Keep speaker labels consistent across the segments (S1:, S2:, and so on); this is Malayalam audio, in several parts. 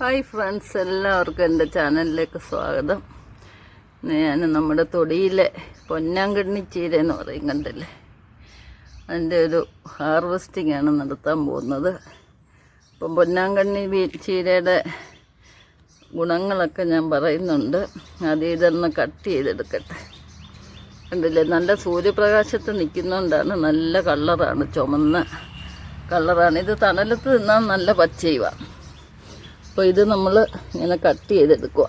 S1: ഹായ് ഫ്രണ്ട്സ് എല്ലാവർക്കും എന്റെ ചാനലിലേക്ക് സ്വാഗതം. ഞാൻ നമ്മുടെ തൊടിയിലെ പൊന്നാങ്കണ്ണി ചീര എന്ന് പറയും കണ്ടല്ലേ? അതിന്റെ ഒരു ഹാർവെസ്റ്റിംഗ് ആണ് നടത്താൻ പോകുന്നത്. അപ്പം പൊന്നാങ്കണ്ണി ചീരയുടെ ഗുണങ്ങളൊക്കെ ഞാൻ പറയുന്നുണ്ട്. അത് ഇതൊന്ന് കട്ട് ചെയ്തെടുക്കട്ടെ. കണ്ടില്ലേ? നല്ല സൂര്യപ്രകാശത്ത് നിൽക്കുന്നതുകൊണ്ടാണ് നല്ല കളറാണ് ചുമന്ന കളറാണ് ഇത് തണലത്ത് നിന്നാൽ നല്ല പച്ചയുവാണ് അപ്പോൾ ഇത് നമ്മൾ ഇങ്ങനെ കട്ട് ചെയ്തെടുക്കുക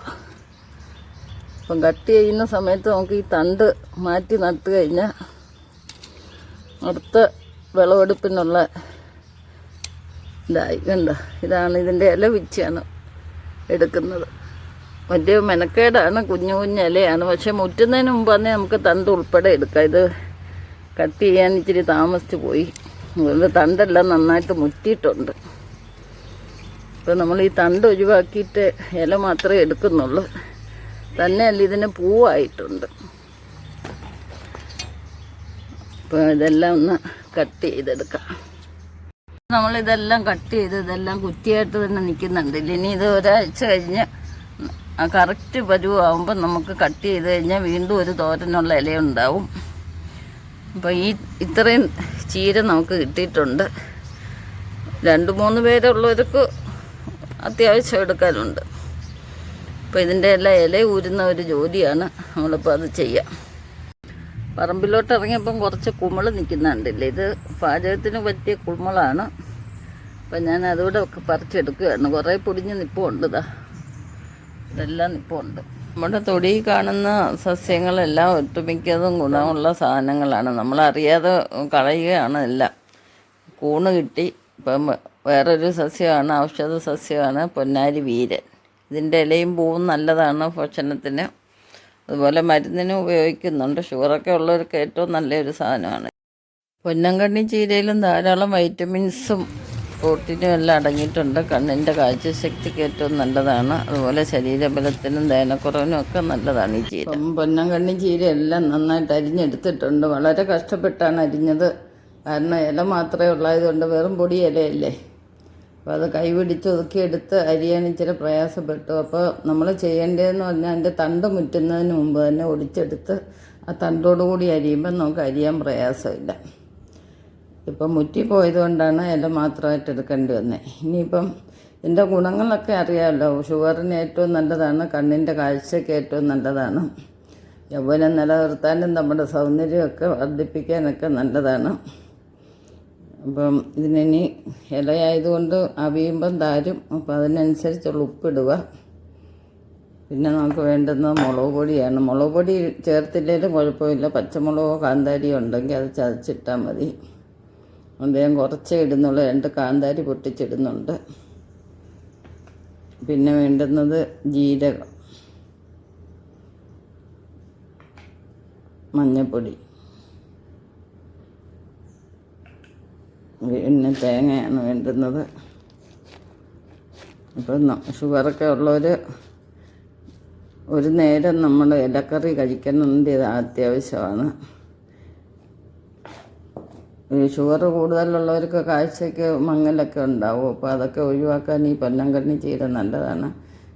S1: അപ്പം കട്ട് ചെയ്യുന്ന സമയത്ത് നമുക്ക് ഈ തണ്ട് മാറ്റി നട്ട് കഴിഞ്ഞാൽ അടുത്ത വിളവെടുപ്പിനുള്ള ഇതായി. കണ്ടോ? ഇതാണ് ഇതിന്റെ ഇല വിച്ചാണ് എടുക്കുന്നത്. വലിയ മെനക്കേടാണ് കുഞ്ഞു കുഞ്ഞു ഇലയാണ്. പക്ഷെ മുറ്റുന്നതിന് മുമ്പ് തന്നെ നമുക്ക് തണ്ട് ഉൾപ്പെടെ എടുക്കാം. ഇത് കട്ട് ചെയ്യാൻ ഇച്ചിരി താമസിച്ച് പോയി. അതുകൊണ്ട് തണ്ടെല്ലാം നന്നായിട്ട് മുറ്റിയിട്ടുണ്ട്. ഇപ്പം നമ്മൾ ഈ തണ്ട് ഒഴിവാക്കിയിട്ട് ഇല മാത്രമേ എടുക്കുന്നുള്ളൂ. തന്നെയല്ല ഇതിന് പൂവായിട്ടുണ്ട്. അപ്പോൾ ഇതെല്ലാം ഒന്ന് കട്ട് ചെയ്തെടുക്കാം. നമ്മളിതെല്ലാം കട്ട് ചെയ്ത് ഇതെല്ലാം കുറ്റിയായിട്ട് തന്നെ നിൽക്കുന്നുണ്ട്. ഇനി ഇത് ഒരാഴ്ച കഴിഞ്ഞ് കറക്റ്റ് പരുവാകുമ്പോൾ നമുക്ക് കട്ട് ചെയ്ത് കഴിഞ്ഞാൽ വീണ്ടും ഒരു തോരനുള്ള ഇലയുണ്ടാവും. അപ്പോൾ ഈ ഇത്രയും ചീര നമുക്ക് കിട്ടിയിട്ടുണ്ട്. രണ്ട് മൂന്ന് പേരുള്ളവർക്ക് അത്യാവശ്യം എടുക്കാനുണ്ട്. അപ്പോൾ ഇതിന്റെ എല്ലാം ഇല ഊരുന്ന ഒരു ജോലിയാണ്. നമ്മളിപ്പോൾ അത് ചെയ്യാം. പറമ്പിലോട്ട് ഇറങ്ങിയപ്പം കുറച്ച് കുമൾ നിൽക്കുന്നുണ്ടല്ലേ? ഇത് പാചകത്തിന് പറ്റിയ കുമ്മളാണ് അപ്പം ഞാൻ അതുകൂടെ ഒക്കെ പറിച്ചെടുക്കുകയാണ്. കുറേ പൊടിഞ്ഞ് നിപ്പുണ്ട് ഇതാ ഇതെല്ലാം നിപ്പുണ്ട്. നമ്മുടെ തൊടി കാണുന്ന സസ്യങ്ങളെല്ലാം ഒട്ടുമിക്കതും ഗുണമുള്ള സാധനങ്ങളാണ്. നമ്മളറിയാതെ കളയുകയാണ് എല്ലാം. കൂണ് കിട്ടി. ഇപ്പം വേറൊരു സസ്യമാണ് ഔഷധ സസ്യമാണ് പൊന്നാരി വീരൻ. ഇതിന്റെ ഇലയും പൂവും നല്ലതാണ് ഭക്ഷണത്തിന്. അതുപോലെ മരുന്നിനും ഉപയോഗിക്കുന്നുണ്ട്. ഷുഗറൊക്കെ ഉള്ളവർക്ക് ഏറ്റവും നല്ലൊരു സാധനമാണ്. പൊന്നങ്കണ്ണി ചീരയിലും ധാരാളം വൈറ്റമിൻസും പ്രോട്ടീനും എല്ലാം അടങ്ങിയിട്ടുണ്ട്. കണ്ണിന്റെ കാഴ്ചശക്തിക്ക് ഏറ്റവും നല്ലതാണ്. അതുപോലെ ശരീരബലത്തിനും ദേനക്കുറവിനും ഒക്കെ നല്ലതാണ് ഈ ചീര. പൊന്നങ്കണ്ണി ചീര എല്ലാം നന്നായിട്ട് അരിഞ്ഞെടുത്തിട്ടുണ്ട്. വളരെ കഷ്ടപ്പെട്ടാണ് അരിഞ്ഞത്. കാരണം ഇല മാത്രമേ ഉള്ളായതുകൊണ്ട് വെറും പൊടി ഇലയല്ലേ. അപ്പോൾ അത് കൈപിടിച്ച് ഒതുക്കിയെടുത്ത് അരിയാൻ ഇച്ചിരി പ്രയാസപ്പെട്ടു. അപ്പോൾ നമ്മൾ ചെയ്യേണ്ടതെന്ന് പറഞ്ഞാൽ അതിന്റെ തണ്ട് മുറ്റുന്നതിന് മുമ്പ് തന്നെ ഒടിച്ചെടുത്ത് ആ തണ്ടോടുകൂടി അരിയുമ്പോൾ നമുക്ക് അരിയാൻ പ്രയാസമില്ല. ഇപ്പം മുറ്റിപ്പോയത് കൊണ്ടാണ് ഇല മാത്രമായിട്ട് എടുക്കേണ്ടി വന്നത് ഇനിയിപ്പം ഇതിന്റെ ഗുണങ്ങളൊക്കെ അറിയാമല്ലോ. ഷുഗറിന് ഏറ്റവും നല്ലതാണ് കണ്ണിന്റെ കാഴ്ചയ്ക്ക് ഏറ്റവും നല്ലതാണ്. യൗവനം നിലനിർത്താനും നമ്മുടെ സൗന്ദര്യമൊക്കെ വർദ്ധിപ്പിക്കാനൊക്കെ നല്ലതാണ്. അപ്പം ഇതിനി ഇലയായതുകൊണ്ട് അവിയുമ്പം താരും. അപ്പം അതിനനുസരിച്ചുള്ള ഉപ്പിടുക. പിന്നെ നമുക്ക് വേണ്ടുന്ന മുളക് പൊടിയാണ്. മുളക് പൊടി ചേർത്തില്ലെങ്കിലും കുഴപ്പമില്ല. പച്ചമുളകോ കാന്താരിയോ ഉണ്ടെങ്കിൽ അത് ചതച്ചിട്ടാൽ മതി. അദ്ദേഹം കുറച്ചേ ഇടുന്നുള്ളൂ. രണ്ട് കാന്താരി പൊട്ടിച്ചിടുന്നുണ്ട്. പിന്നെ വേണ്ടുന്നത് ജീരകം. മഞ്ഞൾപ്പൊടി പിന്നെ തേങ്ങയാണ് വേണ്ടുന്നത്. ഇപ്പം ന- ഷുഗറൊക്കെ ഉള്ളവർ ഒരു നേരം നമ്മൾ ഇലക്കറി ഇത് അത്യാവശ്യമാണ്. ഈ ഷുഗർ കൂടുതലുള്ളവർക്ക് കാഴ്ചയ്ക്ക് മങ്ങലൊക്കെ ഉണ്ടാവും. അപ്പോൾ അതൊക്കെ ഒഴിവാക്കാൻ ഈ പൊന്നങ്കണ്ണി ചീര നല്ലതാണ്.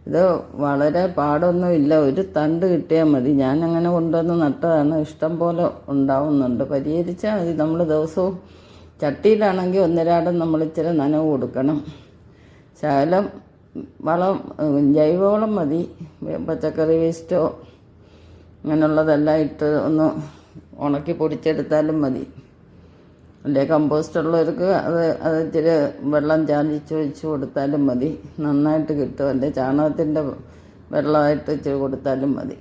S1: ഇത് വളരെ പാടൊന്നുമില്ല. ഒരു തണ്ട് കിട്ടിയാൽ മതി. ഞാൻ അങ്ങനെ കൊണ്ടുവന്ന് നട്ടതാണ്. ഇഷ്ടം പോലെ ഉണ്ടാവുന്നുണ്ട്. പരിഹരിച്ചാൽ മതി. നമ്മൾ ദിവസവും ചട്ടിയിലാണെങ്കിൽ ഒന്നരാടം നമ്മൾ ഇച്ചിരി നനവ് കൊടുക്കണം. ശകലം വളം ജൈവവളം മതി. പച്ചക്കറി വേസ്റ്റോ അങ്ങനെയുള്ളതെല്ലാം ഇട്ട് ഒന്ന് ഉണക്കി പൊടിച്ചെടുത്താലും മതി. അല്ലെ കമ്പോസ്റ്റ് ഉള്ളവർക്ക് അത് അത് ഇച്ചിരി വെള്ളം ചാലിച്ച് ഒഴിച്ച് കൊടുത്താലും മതി. നന്നായിട്ട് കിട്ടും. അല്ലെ ചാണകത്തിന്റെ വെള്ളമായിട്ട് ഇച്ചിരി കൊടുത്താലും മതി.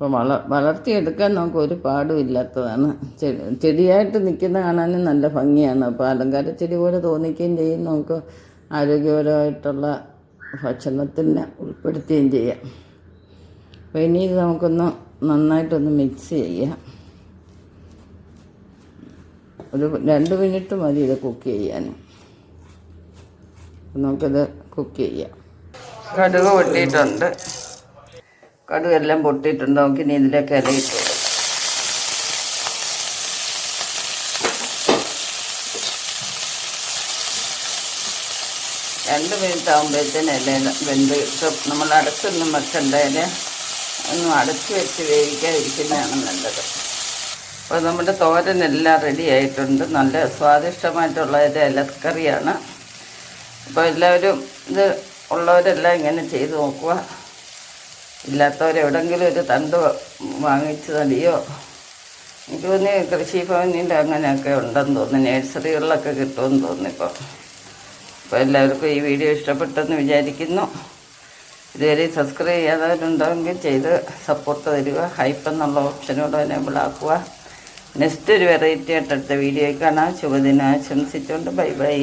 S1: അപ്പോൾ വള വളർത്തിയെടുക്കാൻ നമുക്ക് ഒരു പാടും ഇല്ലാത്തതാണ്. ചെടി ചെടിയായിട്ട് നിൽക്കുന്ന കാണാനും നല്ല ഭംഗിയാണ്. അപ്പോൾ അലങ്കാര ചെടി പോലെ തോന്നിക്കുകയും ചെയ്യും. നമുക്ക് ആരോഗ്യപരമായിട്ടുള്ള ഭക്ഷണത്തിന് ഉൾപ്പെടുത്തുകയും ചെയ്യാം. അപ്പോൾ ഇനി ഇത് നമുക്കൊന്ന് നന്നായിട്ടൊന്ന് മിക്സ് ചെയ്യാം. ഒരു രണ്ട് മിനിറ്റ് മതി ഇത് കുക്ക് ചെയ്യാൻ. നമുക്കിത് കുക്ക് ചെയ്യാം. കടുക് പൊട്ടിയിട്ടുണ്ട്. കടുക് എല്ലാം പൊട്ടിയിട്ടുണ്ട്? നമുക്ക് ഇനി ഇതിലേക്ക് കൊടുക്കാം. രണ്ട് മിനിറ്റ് ആകുമ്പോഴത്തേന് ഇല വെന്ത് കിട്ടും നമ്മൾ അടച്ചൊന്നും വെക്കണ്ട ഇല. ഒന്നും അടച്ച് വെച്ച് വേവിക്കാതിരിക്കുന്നതാണ് നല്ലത്. അപ്പോൾ നമ്മുടെ തോരനെല്ലാം റെഡി ആയിട്ടുണ്ട്. നല്ല സ്വാദിഷ്ടമായിട്ടുള്ള ഒരു ഇലക്കറിയാണ്. അപ്പോൾ എല്ലാവരും ഇത് ഉള്ളവരെല്ലാം ഇങ്ങനെ ചെയ്ത് നോക്കുക. ഇല്ലാത്തവരെവിടെങ്കിലും ഒരു തണ്ട് വാങ്ങിച്ച് തടിയോ എനിക്ക് തോന്നി കൃഷിഭവനിൽ അങ്ങനെയൊക്കെ ഉണ്ടെന്ന് തോന്നുന്നു. നഴ്സറികളിലൊക്കെ കിട്ടുമെന്ന് തോന്നുന്നു ഇപ്പോൾ അപ്പോൾ എല്ലാവർക്കും ഈ വീഡിയോ ഇഷ്ടപ്പെട്ടെന്ന് വിചാരിക്കുന്നു. ഇതുവരെ സബ്സ്ക്രൈബ് ചെയ്യാത്തവരുണ്ടെങ്കിൽ ചെയ്ത് സപ്പോർട്ട് തരിക. ഹൈപ്പ് എന്നുള്ള ഓപ്ഷനോട് എനേബിൾ ആക്കുക. നെക്സ്റ്റ് ഒരു വെറൈറ്റി ആയിട്ട് അടുത്ത വീഡിയോ കാണാം. ശുഭദിനം ആശംസിച്ചുകൊണ്ട് ബൈ ബൈ.